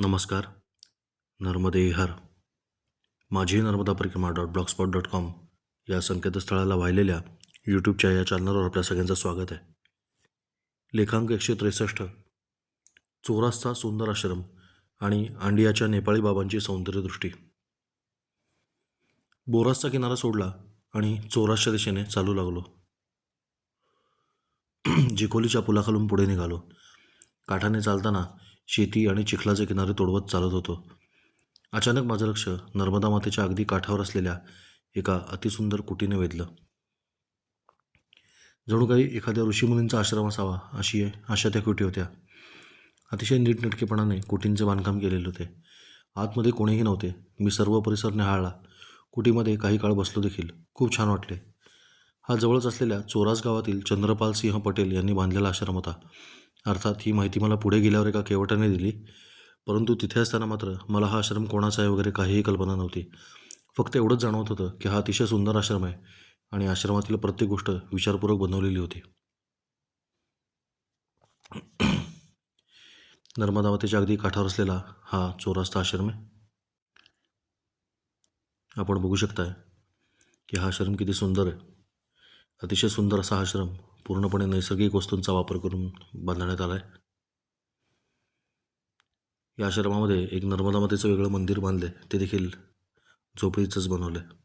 नमस्कार. नर्मदे हर. माझी नर्मदा परिक्रमा डॉट ब्लॉगस्पॉट डॉट कॉम या संकेतस्थळाला वाहिलेल्या यूट्यूबच्या या चॅनलवर आपल्या सगळ्यांचं स्वागत आहे. लेखांक एकशे त्रेसष्ट चोरासचा सुंदर आश्रम आणि अंडियाच्या नेपाळी बाबांची सौंदर्यदृष्टी बोरासचा किनारा सोडला आणि चोरासच्या दिशेने चालू लागलो. जिकोलीच्या पुलाखालून पुढे निघालो. काठाने चालताना शेती आणि चिखलाचे किनारे तोडवत चालत होतो. अचानक माझं लक्ष नर्मदा मातेच्या अगदी काठावर असलेल्या एका अतिसुंदर कुटीने वेधलं. जणू काही एखाद्या ऋषीमुनींचा आश्रम असावा अशी अशा त्या कुटी होत्या. अतिशय नीटनेटकेपणाने कुटींचे बांधकाम केलेले होते. आतमध्ये कोणीही नव्हते. मी सर्व परिसर निहाळला. कुटीमध्ये काही काळ बसलो देखील. खूप छान वाटले. हा जवळच असलेल्या चोरास गावातील चंद्रपाल सिंह पटेल यांनी बांधलेला आश्रम होता. अर्थात ही माहिती मला पुढे गेल्यावर एका केवटाने दिली. परंतु तिथे असताना मात्र मला हा आश्रम कोणाचा आहे वगैरे काहीही कल्पना नव्हती. फक्त एवढंच जाणवत होतं की हा अतिशय सुंदर आश्रम आहे आणि आश्रमातील प्रत्येक गोष्ट विचारपूर्वक बनवलेली होती. नर्मदा अगदी काठावर असलेला हा चोरास्ता आश्रम आहे. आपण बघू शकताय की हा आश्रम किती सुंदर आहे. अतिशय सुंदर असा आश्रम पूर्णपणे नैसर्गिक वस्तूंचा वापर करून बांधण्यात आला आहे या आश्रमामध्ये एक नर्मदा मातेचं वेगळं मंदिर बांधले ते देखील झोपडीचंच बनवलं आहे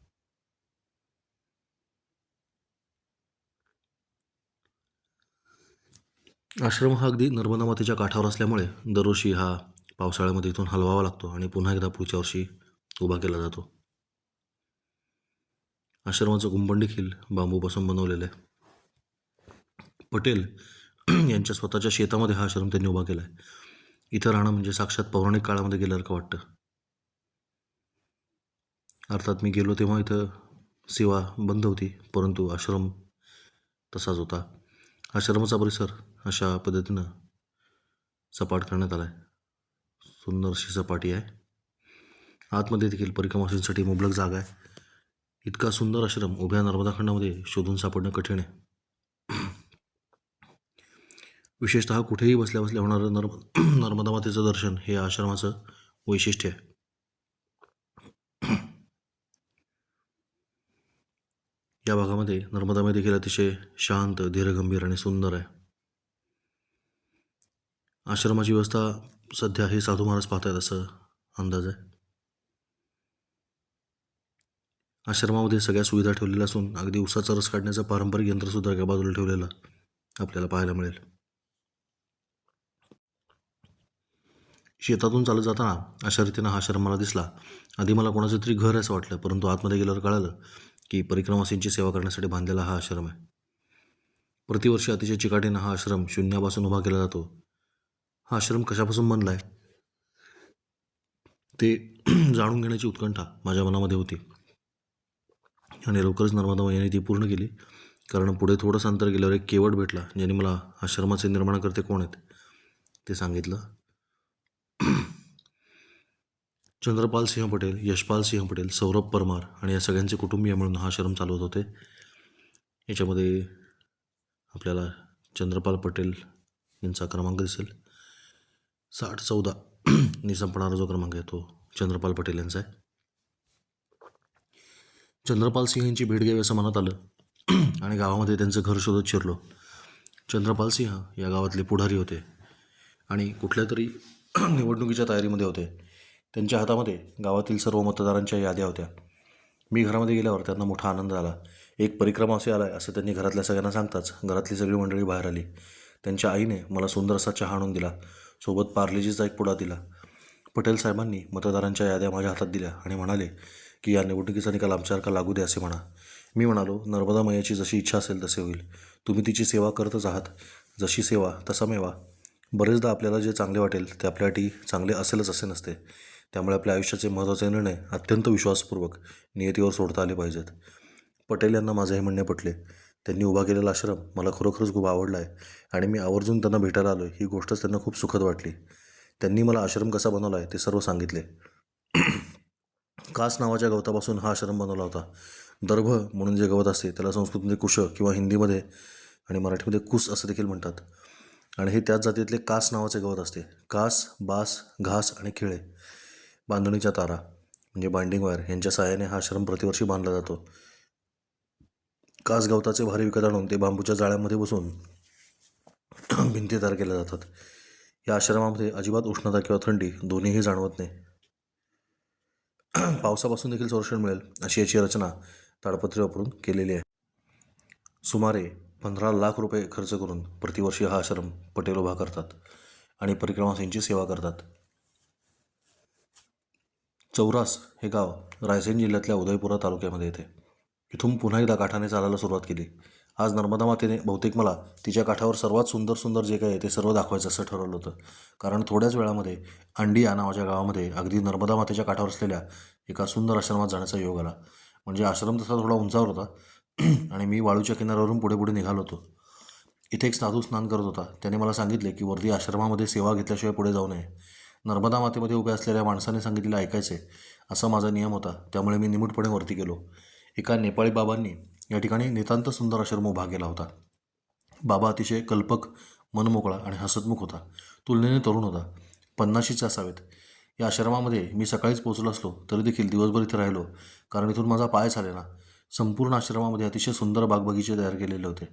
आश्रम हा अगदी नर्मदा मातेच्या काठावर असल्यामुळे दरवर्षी हा पावसाळ्यामध्ये इथून हलवावा लागतो आणि पुन्हा एकदा पुढच्या वर्षी उभा केला जातो. आश्रमाचं कुंपण देखील बांबूपासून बनवलेलं आहे. पटेल यांच्या स्वतःच्या शेतामध्ये हा आश्रम त्यांनी उभा केला आहे इथं राहणं म्हणजे साक्षात पौराणिक काळामध्ये गेल्यासारखं वाटतं. अर्थात मी गेलो तेव्हा इथं सेवा बंद होती परंतु आश्रम तसाच होता. आश्रमाचा परिसर अशा पद्धतीनं सपाट करण्यात आला आहे सुंदर अशी सपाटी आहे. आतमध्ये देखील परिक्रमाशींसाठी मुबलक जागा आहे. इतका सुंदर आश्रम उभ्या नर्मदा खंडामध्ये शोधून सापडणं कठीण आहे. विशेषतः कुठेही बसल्या बसल्या होणारं नर्म नर्मदा मातेचं दर्शन हे आश्रमाचं वैशिष्ट्य आहे. या भागामध्ये नर्मदामध्ये देखील अतिशय शांत धीरगंभीर आणि सुंदर आहे. आश्रमाची व्यवस्था सध्या हे साधू महाराज पाहत आहेत असं अंदाज आहे. आश्रमामध्ये सगळ्या सुविधा ठेवलेल्या असून अगदी उसाचा रस काढण्याचं पारंपरिक यंत्रसुद्धा एका बाजूला ठेवलेलं आपल्याला पाहायला मिळेल. शेतातून चालत जाताना अशा रीतीनं हा आश्रम मला दिसला. आधी मला कोणाचं तरी घर असं वाटलं परंतु आतमध्ये गेल्यावर कळालं की परिक्रमासींची सेवा करण्यासाठी बांधलेला हा आश्रम आहे. प्रतिवर्षी अतिशय चिकाटीनं हा आश्रम शून्यापासून उभा केला जातो. हा आश्रम कशापासून बनला आहे ते जाणून घेण्याची उत्कंठा माझ्या मनामध्ये होती. आणि लवकरच नर्मदा यांनी ती पूर्ण केली कारण पुढे थोडंसं अंतर गेल्यावर एक केवट भेटला ज्याने मला आश्रमाचे निर्माणकर्ते कोण आहेत ते सांगितलं. चंद्रपाल सिंह पटेल यशपाल सिंह पटेल सौरभ परमार आणि या सगळ्यांचे कुटुंबीय मिळून हा आश्रम चालवत होते. याच्यामध्ये आपल्याला चंद्रपाल पटेल यांचा क्रमांक दिसेल. साठ चौदा नि संपणारा जो क्रमांक आहे तो चंद्रपाल पटेल यांचा आहे. चंद्रपाल सिंह यांची भेट घ्यावी असं मनात आलं आणि गावामध्ये त्यांचं घर शोधत शिरलो. चंद्रपाल सिंह या गावातले पुढारी होते आणि कुठल्या तरी निवडणुकीच्या तयारीमध्ये होते. त्यांच्या हातामध्ये गावातील सर्व मतदारांच्या याद्या होत्या. मी घरामध्ये गेल्यावर त्यांना मोठा आनंद आला एक परिक्रमा असे आला आहे असं त्यांनी घरातल्या सगळ्यांना सांगताच घरातली सगळी मंडळी बाहेर आली. त्यांच्या आईने मला सुंदर असा चहा आणून दिला. सोबत पार्लेजीचा एक पुडा दिला. पटेल साहेबांनी मतदारांच्या याद्या माझ्या हातात दिल्या आणि म्हणाले की या निवडणुकीचा निकाल आमच्यासारखा लागू दे असे म्हणा मी म्हणालो नर्मदा मैयाची जशी इच्छा असेल तसे होईल. तुम्ही तिची सेवा करतच आहात. जशी सेवा तसा मेवा. बरेचदा आपल्याला जे चांगले वाटेल ते आपल्यासाठी चांगले असेलच असे नसते. त्यामुळे आपल्या आयुष्याचे महत्त्वाचे निर्णय अत्यंत विश्वासपूर्वक नियतीवर सोडता आले पाहिजेत. पटेल यांना माझे हे म्हणणे पटले त्यांनी उभा केलेला आश्रम मला खरोखरच खूप आवडला आहे आणि मी आवर्जून त्यांना भेटायला आलो ही गोष्टच त्यांना खूप सुखद वाटली. त्यांनी मला आश्रम कसा बनवला आहे ते सर्व सांगितले. कास नावाच्या गवतापासून हा आश्रम बनवला होता. दर्भ म्हणून जे गवत असते त्याला संस्कृतमध्ये कुश किंवा हिंदीमध्ये आणि मराठीमध्ये कुस असं देखील म्हणतात. आणि हे त्याच जातीतले कास नावाचे गवत असते. कास बास घास आणि खिळे. बांधणीच्या तारा म्हणजे बाइंडिंग वायर यांच्या सहाय्याने हा आश्रम प्रतिवर्षी बांधला जातो. कास गवताचे भारी विकत आणून ते बांबूच्या जाळ्यामध्ये बसून भिंती तयार केल्या जातात. या आश्रमामध्ये अजिबात उष्णता किंवा थंडी दोन्हीही जाणवत नाही. पावसापासून देखील संरक्षण मिळेल अशी याची रचना ताडपत्री वापरून केलेली आहे. सुमारे पंधरा लाख रुपये खर्च करून प्रतिवर्षी हा आश्रम पटेल उभा करतात आणि परिक्रमासींची सेवा करतात. चौरास हे गाव रायसेन जिल्ह्यातल्या उदयपुरा तालुक्यामध्ये येते. इथून पुन्हा एकदा काठाने चालायला सुरुवात केली. आज नर्मदा मातेने बहुतेक मला तिच्या काठावर सर्वात सुंदर सुंदर जे काही आहे ते सर्व दाखवायचं असं ठरवलं होतं. कारण थोड्याच वेळामध्ये अंडी या नावाच्या गावामध्ये अगदी नर्मदा मातेच्या काठावर असलेल्या एका सुंदर आश्रमात जाण्याचा योग आला. म्हणजे आश्रम तसा थोडा उंचावर होता. आणि मी वाळूच्या किनाऱ्यावरून पुढे पुढे निघालो होतो. इथे एक साधू स्नान करत होता. त्याने मला सांगितले की वरती आश्रमामध्ये सेवा घेतल्याशिवाय पुढे जाऊ नये. नर्मदा मातेमध्ये उभ्या असलेल्या माणसाने सांगितलेलं ऐकायचे असा माझा नियम होता. त्यामुळे मी निमूटपणे वरती गेलो. एका नेपाळी बाबांनी या ठिकाणी नितांत सुंदर आश्रम उभा केला होता. बाबा अतिशय कल्पक मनमोकळा आणि हसतमुख होता. तुलनेने तरुण होता. पन्नाशीचे असावेत. या आश्रमामध्ये मी सकाळीच पोहोचलो असलो तरी देखील दिवसभर इथे राहिलो कारण इथून माझा पाय झालेला. संपूर्ण आश्रमामध्ये अतिशय सुंदर बागबगीचे तयार केलेले होते.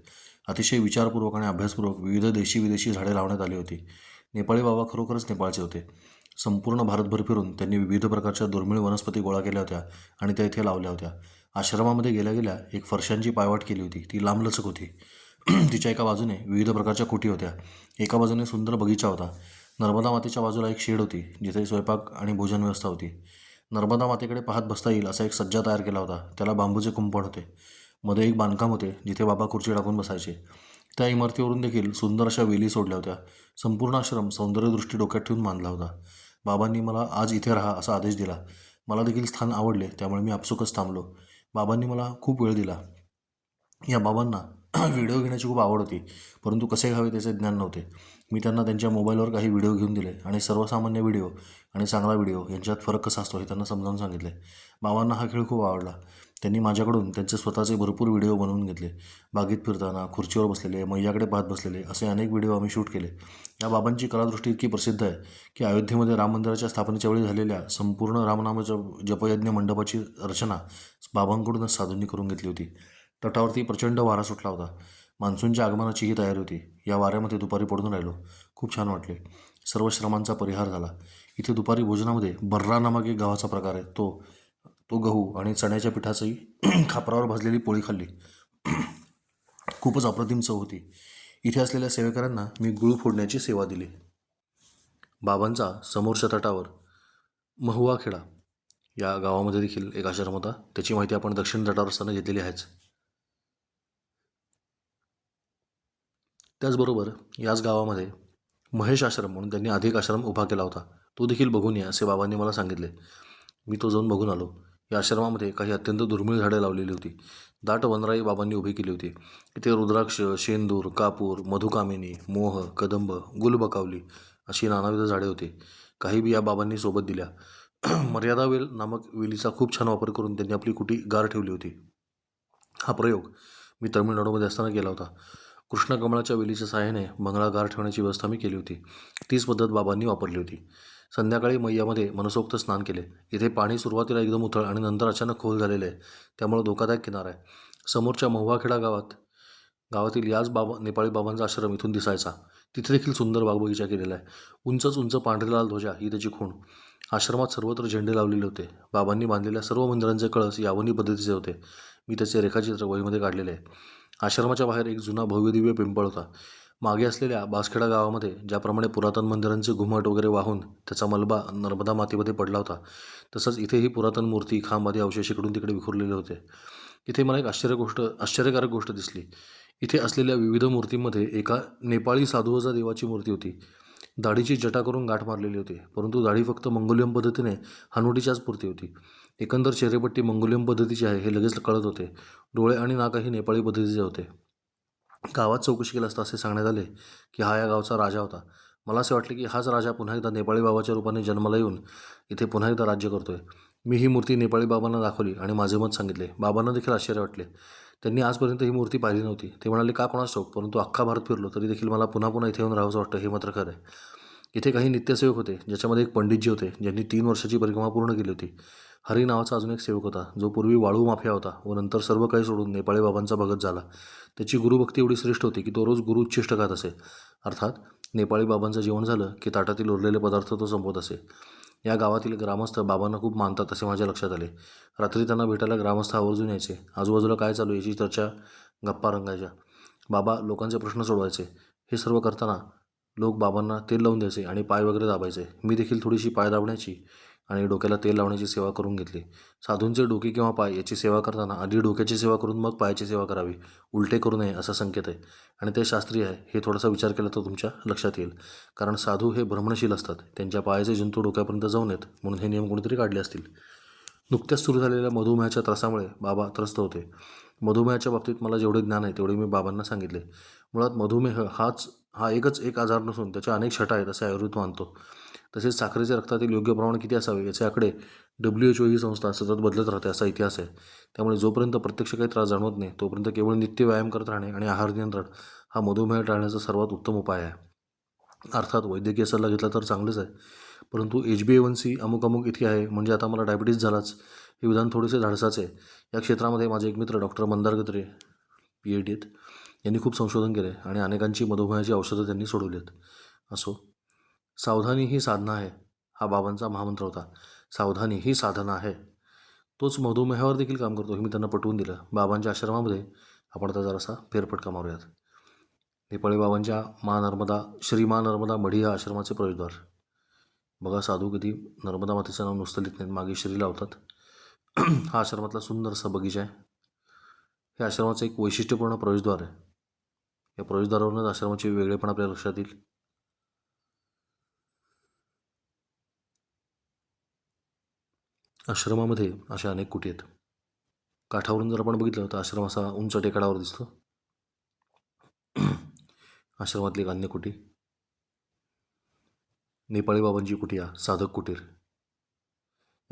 अतिशय विचारपूर्वक आणि अभ्यासपूर्वक विविध देशी विदेशी झाडे लावण्यात आली होती. नेपाळी बाबा खरोखरच नेपाळचे होते. संपूर्ण भारतभर फिरून त्यांनी विविध प्रकारच्या दुर्मिळ वनस्पती गोळा केल्या होत्या आणि त्या इथे लावल्या होत्या. आश्रमामध्ये गेल्या गेल्या एक फरशांची पायवाट केली होती. ती लांबलचक होती. तिच्या एका बाजूने विविध प्रकारच्या खोटी होत्या. एका बाजूने सुंदर बगीचा होता. नर्मदा मातेच्या बाजूला एक शेड होती जिथे स्वयंपाक आणि भोजन व्यवस्था होती. नर्मदा मातेकडे पाहत बसता येईल असा एक सज्जा तयार केला होता. त्याला बांबूचे कुंपण होते. मध्ये एक बांधकाम होते जिथे बाबा खुर्ची टाकून बसायचे. त्या इमारतीवरून देखील सुंदर अशा वेली सोडल्या होत्या. संपूर्ण आश्रम सौंदर्यदृष्टी डोक्यात ठेवून बांधला होता. बाबांनी मला आज इथे राहा असा आदेश दिला. मला देखील स्थान आवडले त्यामुळे मी आपसुकच थांबलो. बाबांनी मला खूप वेळ दिला. या बाबांना व्हिडिओ घेण्याची खूप आवड होती परंतु कसे घ्यावे त्याचे ज्ञान नव्हते. मी त्यांना त्यांच्या मोबाईलवर काही व्हिडिओ घेऊन दिले आणि सर्वसामान्य व्हिडिओ आणि चांगला व्हिडिओ यांच्यात फरक कसा असतो हे त्यांना समजावून सांगितले. बाबांना हा खेळ खूप आवडला. त्यांनी माझ्याकडून त्यांचे स्वतःचे भरपूर व्हिडिओ बनवून घेतले. बागेत फिरताना खुर्चीवर बसलेले मैयाकडे पाहत बसलेले असे अनेक व्हिडिओ आम्ही शूट केले. या बाबांची कलादृष्टी इतकी प्रसिद्ध आहे की अयोध्येमध्ये राम मंदिराच्या स्थापनेच्या वेळी झालेल्या संपूर्ण रामनाम जपयज्ञ मंडपाची रचना बाबांकडूनच साधूंनी करून घेतली होती. तटावरती प्रचंड वारा सुटला होता. मान्सूनच्या आगमनाची ही तयारी होती. या वाऱ्यामध्ये दुपारी पडून राहिलो. खूप छान वाटले. सर्व श्रमांचा परिहार झाला. इथे दुपारी भोजनामध्ये बर्रा नामक एक गावाचा प्रकार आहे. तो तो गहू आणि चण्याच्या पिठाचंही खापरावर भाजलेली पोळी खाल्ली. खूपच अप्रतिम चव होती. इथे असलेल्या सेवेकरांना मी गुळ फोडण्याची सेवा दिली. बाबांचा समोरच्या तटावर महुआखेडा या गावामध्ये देखील एक आश्रम होता. त्याची माहिती आपण दक्षिण तटावर असताना घेतलेली आहेच. त्याचबरोबर याच गावामध्ये महेश आश्रम म्हणून त्यांनी अधिक आश्रम उभा केला होता. तो देखील बघून या असे बाबांनी मला सांगितले. मी तो जाऊन बघून आलो. या आश्रमामध्ये काही अत्यंत दुर्मिळ झाडे लावलेली होती. दाट वनराई बाबांनी उभी केली होती. इथे रुद्राक्ष शेंदूर कापूर मधुकामिनी मोह कदंब गुलबकावली अशी नानाविध झाडे होती. काही बिया बाबांनी सोबत दिल्या. मर्यादा वेल नामक वेलीचा खूप छान वापर करून त्यांनी आपली कुटी गार ठेवली होती. हा प्रयोग मी तमिळनाडूमध्ये असताना केला होता. कृष्णकमळाच्या वेलीच्या सहाय्याने बंगळा गार ठेवण्याची व्यवस्था मी केली होती. तीच पद्धत बाबांनी वापरली होती. संध्याकाळी मैयामध्ये मनसोक्त स्नान केले. इथे पाणी सुरुवातीला एकदम उथळ आणि नंतर अचानक खोल झालेले आहे. त्यामुळे धोकादायक किनारा आहे. समोरच्या महुवाखेडा गावात गावातील याच बाबा नेपाळी बाबांचा आश्रम इथून दिसायचा. तिथे देखील सुंदर बागबगीचा केलेला आहे. उंचच उंच पांढरीलाल ध्वजा ही त्याची खूण. आश्रमात सर्वत्र झेंडे लावलेले होते. बाबांनी बांधलेल्या सर्व मंदिरांचे कळस यावनी पद्धतीचे होते. मी त्याचे रेखाचित्र वहीमध्ये काढलेले आहे. आश्रमाच्या बाहेर एक जुना भव्यदिव्य पिंपळ होता. मागे असलेल्या बासखेडा गावामध्ये ज्याप्रमाणे पुरातन मंदिरांचे घुमट वगैरे वाहून त्याचा मलबा नर्मदा मातीमध्ये पडला होता तसंच इथेही पुरातन मूर्ती खांब आदी अवशेष इकडून तिकडे विखुरलेले होते. इथे मला एक आश्चर्य गोष्ट आश्चर्यकारक गोष्ट दिसली. इथे असलेल्या विविध मूर्तींमध्ये एका नेपाळी साधुवजा देवाची मूर्ती होती. दाढीची जटा करून गाठ मारलेली होती परंतु दाढी फक्त मंगोलियम पद्धतीने हनुटीच्याच पुरती होती. एकंदर चेहरेपट्टी मंगोलियम पद्धतीची आहे हे लगेच कळत होते. डोळे आणि नाकही नेपाळी पद्धतीचे होते. गावात चौकशी केलं असता असे सांगण्यात आले की हा या गावचा राजा होता. मला असे वाटले की हाच राजा पुन्हा एकदा नेपाळी बाबाच्या रूपाने जन्माला येऊन इथे पुन्हा एकदा राज्य करतोय. मी ही मूर्ती नेपाळी बाबांना दाखवली आणि माझे मत सांगितले. बाबांना देखील आश्चर्य वाटले. त्यांनी आजपर्यंत ही मूर्ती पाहिली नव्हती. ते म्हणाले का कोणास ठाऊक परंतु अख्खा भारत फिरलो तरी देखील मला पुन्हा पुन्हा इथे येऊन राहावंसं वाटतं हे मात्र खरं आहे. इथे काही नित्यसेवक होते ज्याच्यामध्ये एक पंडितजी होते ज्यांनी तीन वर्षाची परिक्रमा पूर्ण केली होती. हरी नावाचा अजून एक सेवक होता जो पूर्वी वाळू माफिया होता व नंतर सर्व काही सोडून नेपाळी बाबांचा भगत झाला. त्याची गुरुभक्ती एवढी श्रेष्ठ होती की तो रोज गुरु उच्चिष्ट खात असे. अर्थात नेपाळी बाबांचं जेवण झालं की ताटातील उरलेले पदार्थ तो संपवत असे. या गावातील ग्रामस्थ बाबांना खूप मानतात असे माझ्या लक्षात आले. रात्री त्यांना भेटायला ग्रामस्थ आवर्जून यायचे. आजूबाजूला काय चालू याची चर्चा गप्पा रंगायच्या. बाबा लोकांचे प्रश्न सोडवायचे. हे सर्व करताना लोक बाबांना तेल लावून द्यायचे आणि पाय वगैरे दाबायचे. मी देखील थोडीशी पाय दाबण्याची आणि डोक्याला तेल लावण्याची सेवा करून घेतली. साधूंचे डोके किंवा पाय याची सेवा करताना आधी डोक्याची सेवा करून मग पायाची सेवा करावी. उलटे करू नये असा संकेत आहे. आणि ते शास्त्रीय आहे. हे थोडासा विचार केला तर तुमच्या लक्षात येईल. कारण साधू हे भ्रमणशील असतात. त्यांच्या पायाचे जंतू डोक्यापर्यंत जाऊ नयेत म्हणून हे नियम कोणीतरी काढले असतील. नुकत्याच सुरू झालेल्या मधुमेहाच्या त्रासामुळे बाबा त्रस्त होते. मधुमेहाच्या बाबतीत मला जेवढे ज्ञान आहे तेवढे मी बाबांना सांगितले. मुळात मधुमेह हाच हा एकच एक आजार नसून त्याच्या अनेक छटा आहेत असे आयुर्वेद मानतो. तसेच साखरेच्या रक्तातील योग्य प्रमाण किती असावे याचे आकडे डब्ल्यू एच ओ ही संस्था सतत बदलत राहते असा इतिहास आहे. त्यामुळे जोपर्यंत प्रत्यक्ष काही त्रास जाणवत नाही तोपर्यंत केवळ नित्य व्यायाम करत राहणे आणि आहार नियंत्रण हा मधुमेह टाळण्याचा सर्वात उत्तम उपाय आहे. अर्थात वैद्यकीय सल्ला घेतला तर चांगलेच आहे. परंतु H B A one C अमुक अमुक इतकी आहे म्हणजे आता मला डायबिटीज झालाच. हे विधान थोडेसे धाडसाचे आहे. या क्षेत्रामध्ये माझे एक मित्र doctor Mandar Gatre P H डीत यांनी खूप संशोधन केले आणि अनेकांची मधुमेहाची औषधं त्यांनी सोडवली आहेत असो. सावधानी ही साधना आहे हा बाबांचा महामंत्र होता. सावधानी ही साधना आहे. तोच मधुमेहावर देखील काम करतो हे मी त्यांना पटवून दिलं. बाबांच्या आश्रमामध्ये आपण आता जरासा फेरफटका मारूयात. नेपाळी बाबांच्या मा नर्मदा श्री मा नर्मदा मढी या आश्रमाचे प्रवेशद्वार. बघा साधू कधी नर्मदा मातेचं नाव नुसतं लिहित नाहीत मागे श्री लावतात. हा आश्रमातला सुंदरसा बगीचा आहे. हे आश्रमाचं एक वैशिष्ट्यपूर्ण प्रवेशद्वार आहे. या प्रवेशद्वारावरूनच आश्रमाचे वेगळेपण आपल्या लक्षात येईल. आश्रमामध्ये अशा अनेक कुटी आहेत? काठावरून जर आपण बघितलं तर आश्रम असा उंच टेकडावर दिसतो. आश्रमातली एक अन्य कुटी नेपाळी बाबांची कुटिया साधक कुटीर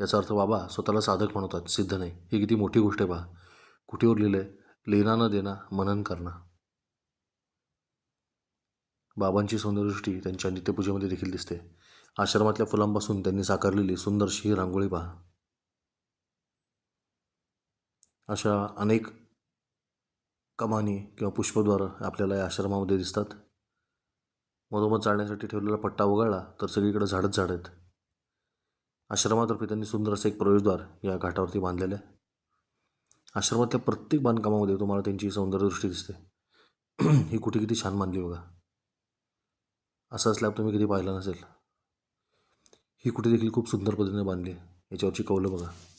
याचा अर्थ बाबा स्वतःला साधक म्हणतात सिद्ध नाही. ही किती मोठी गोष्ट आहे पहा. कुटीवर लिहिलंय लेना न देना मनन करणं. बाबांची सौंदर्यदृष्टी त्यांच्या नित्यपूजेमध्ये देखील दिसते. आश्रमातल्या फुलांपासून त्यांनी साकारलेली सुंदरशी रांगोळी पहा. अशा अनेक कमानी किंवा पुष्पद्वार आपल्याला या आश्रमामध्ये दिसतात. मधोमध चालण्यासाठी ठेवलेला पट्टा वगळला तर सगळीकडे झाडच झाड आहेत. आश्रमातर्फे त्यांनी सुंदर असं एक प्रवेशद्वार या घाटावरती बांधलेलं आहे. आश्रमातल्या प्रत्येक बांधकामामध्ये तुम्हाला त्यांची सौंदर्यदृष्टी दिसते. ही कुठे किती छान मानली बघा. असा स्लॅब तुम्ही कधी पाहिला नसेल. ही कुठे देखील खूप सुंदर पद्धतीने बांधली आहे. याच्यावरची कौलं बघा.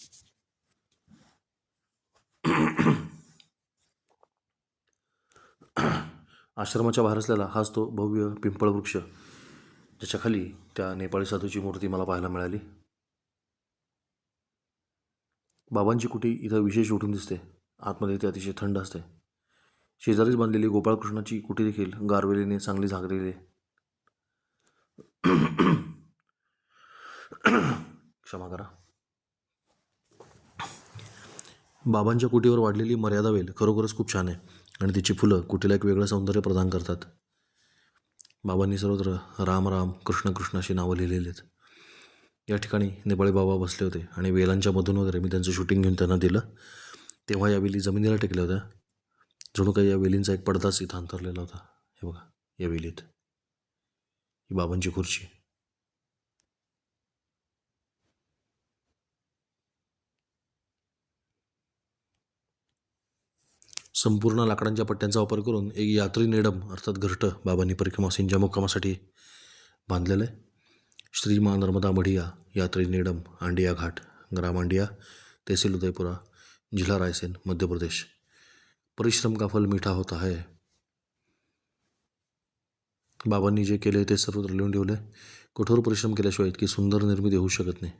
आश्रमाच्या बाहेर असलेला हाच तो भव्य पिंपळ वृक्ष ज्याच्याखाली त्या नेपाळी साधूची मूर्ती मला पाहायला मिळाली. बाबांची कुटी इथं विशेष उठून दिसते. आतमध्ये ते अतिशय थंड असते. शेजारीच बांधलेली गोपाळकृष्णाची कुटी देखील गारवेलीने चांगली झाकलेली क्षमा करा. बाबांच्या कुटीवर वाढलेली मर्यादा वेल खरोखरच खूप छान आहे. आणि तिची फुलं कुटीला एक वेगळं सौंदर्य प्रदान करतात. बाबांनी सर्वत्र राम राम कृष्ण कृष्ण अशी नावं लिहिलेली आहेत. या ठिकाणी नेपाळी बाबा बसले होते आणि वेलांच्या मधून वगैरे मी त्यांचं शूटिंग घेऊन त्यांना दिलं. तेव्हा या वेली जमिनीला टेकल्या होत्या. जणू काही या वेलींचा एक पडदाच इथं अंतरलेला होता. हे बघा या वेलीत. ही बाबांची खुर्ची. संपूर्ण लाकडांच्या पट्ट्यांचा वापर करून एक यात्री नेडम अर्थात घरटं बाबांनी परिक्रमासींच्या मुक्कामासाठी बांधलेलं आहे. श्री मा नर्मदा मढिया यात्री नेडम आंडिया घाट ग्राम आंडिया तहसील उदयपुरा जिल्हा रायसेन मध्य प्रदेश. परिश्रम का फल मीठा होता है? बाबांनी जे केले ते सर्वत्र लिहून ठेवले. कठोर परिश्रम केल्याशिवाय इतकी सुंदर निर्मिती होऊ शकत नाही.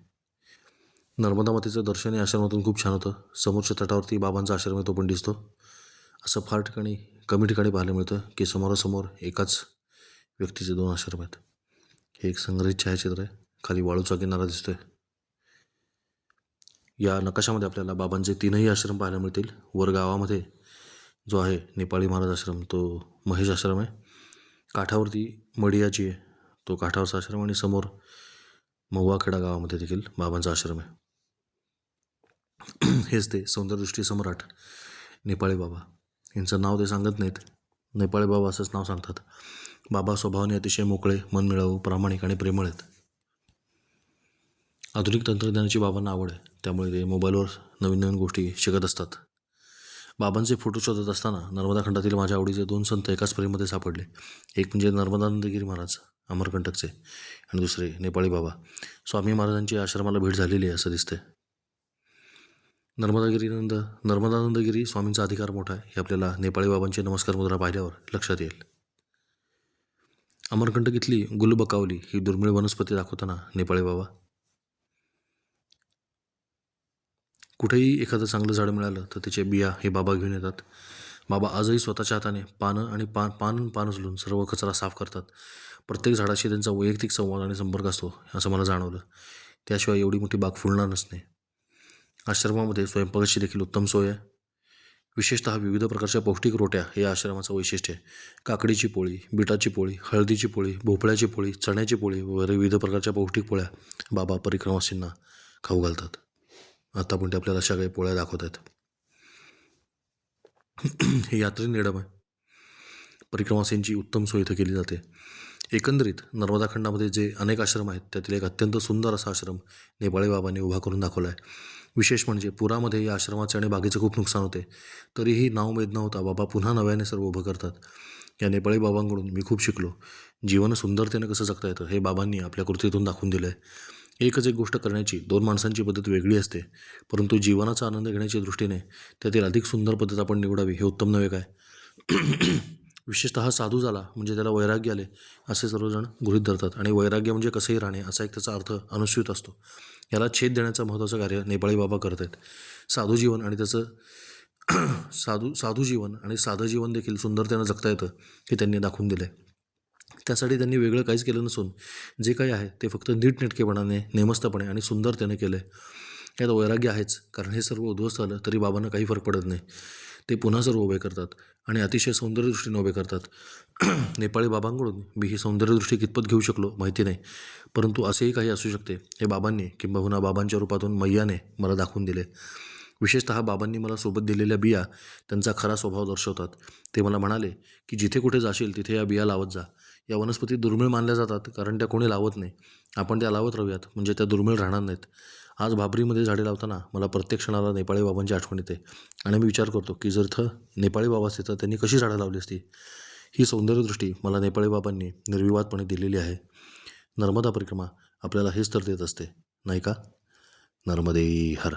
नर्मदा मातेचं दर्शन या आश्रमातून खूप छान होतं. समोरच्या तटावरती बाबांचा आश्रम आहे तो पण दिसतो. असं फार ठिकाणी कमी ठिकाणी पाहायला मिळतं की समोरासमोर एकाच व्यक्तीचे दोन आश्रम आहेत. हे एक संग्रहित छायाचित्र आहे. खाली वाळूचा किनारा दिसतोय. या नकाशामध्ये आपल्याला बाबांचे तीनही आश्रम पाहायला मिळतील. वर गावामध्ये जो आहे नेपाळी महाराज आश्रम तो महेश आश्रम आहे. काठावरती मडियाची आहे. तो काठावरचा आश्रम आणि समोर महुवाखेडा गावामध्ये देखील बाबांचा आश्रम आहे. हेच ते सौंदर्यदृष्टी सम्राट नेपाळी बाबा. यांचं नाव ते सांगत नाहीत. नेपाळी बाबा असंच नाव सांगतात. बाबा स्वभावाने अतिशय मोकळे मनमिळावू प्रामाणिक आणि प्रेमळ आहेत. आधुनिक तंत्रज्ञानाची बाबांना आवड आहे. त्यामुळे ते मोबाईलवर नवीन नवीन गोष्टी शिकत असतात. बाबांचे फोटो शोधत असताना नर्मदा खंडातील माझ्या आवडीचे दोन संत एकाच फ्रेममध्ये सापडले. एक म्हणजे नर्मदानंदगिरी महाराज अमरकंटकचे आणि दुसरे नेपाळी बाबा. स्वामी महाराजांची आश्रमाला भेट झालेली आहे असं दिसतंय. नर्मदागिरीनंद नर्मदानंदगिरी स्वामींचा अधिकार मोठा आहे. हे आपल्याला नेपाळी बाबांची नमस्कार मुद्रा पाहिल्यावर लक्षात येईल. अमरकंटक इथली गुलबकावली ही दुर्मिळ वनस्पती दाखवताना नेपाळी बाबा. कुठेही एखादं चांगलं झाड मिळालं तर त्याचे बिया हे बाबा घेऊन येतात. बाबा आजही स्वतःच्या हाताने पानं आणि पान पान पान उचलून सर्व कचरा साफ करतात. प्रत्येक झाडाशी त्यांचा वैयक्तिक संवाद आणि संपर्क असतो असं मला जाणवलं. त्याशिवाय एवढी मोठी बाग फुलणार नसणे आश्रमामध्ये स्वयंपाकाची देखील उत्तम सोय आहे. विशेषतः विविध प्रकारच्या पौष्टिक रोट्या हे या आश्रमाचं वैशिष्ट्य आहे. काकडीची पोळी बिटाची पोळी हळदीची पोळी भोपळ्याची पोळी चण्याची पोळी वगैरे विविध प्रकारच्या पौष्टिक पोळ्या बाबा परिक्रमासींना खाऊ घालतात. आता पण ते आपल्याला अशा काही पोळ्या दाखवत आहेत. हे यात्रे निडम आहे. परिक्रमासींची उत्तम सोय इथं केली जाते. एकंदरीत नर्मदा खंडामध्ये जे अनेक आश्रम आहेत त्यातील एक अत्यंत सुंदर असा आश्रम नेपाळी बाबांनी उभा करून दाखवला आहे विशेष म्हणजे पुरामध्ये या आश्रमाचे आणि बागेचं खूप नुकसान होते. तरीही नाव मेद न होता बाबा पुन्हा नव्याने सर्व उभं करतात. या नेपाळी बाबांकडून मी खूप शिकलो. जीवन सुंदरतेनं कसं जगता येतं हे बाबांनी आपल्या कृतीतून दाखवून दिलं आहे एकच एक गोष्ट करण्याची दोन माणसांची पद्धत वेगळी असते. परंतु जीवनाचा आनंद घेण्याच्या दृष्टीने त्यातील अधिक सुंदर पद्धत आपण निवडावी हे उत्तम नव्हे काय? विशेषतः साधू झाला म्हणजे त्याला वैराग्य आले असे सर्वजण गृहीत धरतात. आणि वैराग्य म्हणजे कसंही राहणे असा एक त्याचा अर्थ अनुसूत असतो. याला छेद देण्याचं महत्त्वाचं कार्य नेपाळी बाबा करत आहेत. साधू जीवन आणि त्याचं साधू साधू जीवन आणि साधं जीवन देखील सुंदरतेनं जगता येतं हे त्यांनी दाखवून दिलं आहे त्यासाठी त्यांनी वेगळं काहीच केलं नसून जे काही आहे ते फक्त नीटनेटकेपणाने नेमस्तपणे आणि सुंदरतेने केलं आहे यात वैराग्य आहेच कारण हे सर्व उद्ध्वस्त झालं तरी बाबांना काही फरक पडत नाही. ते पुन्हा सर्व उभे करतात आणि अतिशय सौंदर्यदृष्टीने उभे करतात. नेपाळी बाबांकडून मी ही सौंदर्यदृष्टी कितपत घेऊ शकलो माहिती नाही. परंतु असेही काही असू शकते. हे बाबांनी किंबहुना बाबांच्या रूपातून मैयाने मला दाखवून दिले. विशेषतः बाबांनी मला सोबत दिलेल्या बिया त्यांचा खरा स्वभाव दर्शवतात. ते मला म्हणाले की जिथे कुठे जाशील तिथे या बिया लावत जा. या वनस्पती दुर्मिळ मानल्या जातात कारण त्या कोणी लावत नाही. आपण त्या लावत राहूयात. म्हणजे त्या दुर्मिळ राहणार नाहीत. आज भाबरीमध्ये झाडे लावताना मला प्रत्येक क्षणाला नेपाळी बाबांची आठवण येते. आणि मी विचार करतो की जर थं नेपाळी बाबा असते तर त्यांनी कशी झाडं लावली असती? ही सौंदर्यदृष्टी मला नेपाळी बाबांनी निर्विवादपणे दिलेली आहे. नर्मदा परिक्रमा आपल्याला हेच तर देत असते नाही का? नर्मदे हर.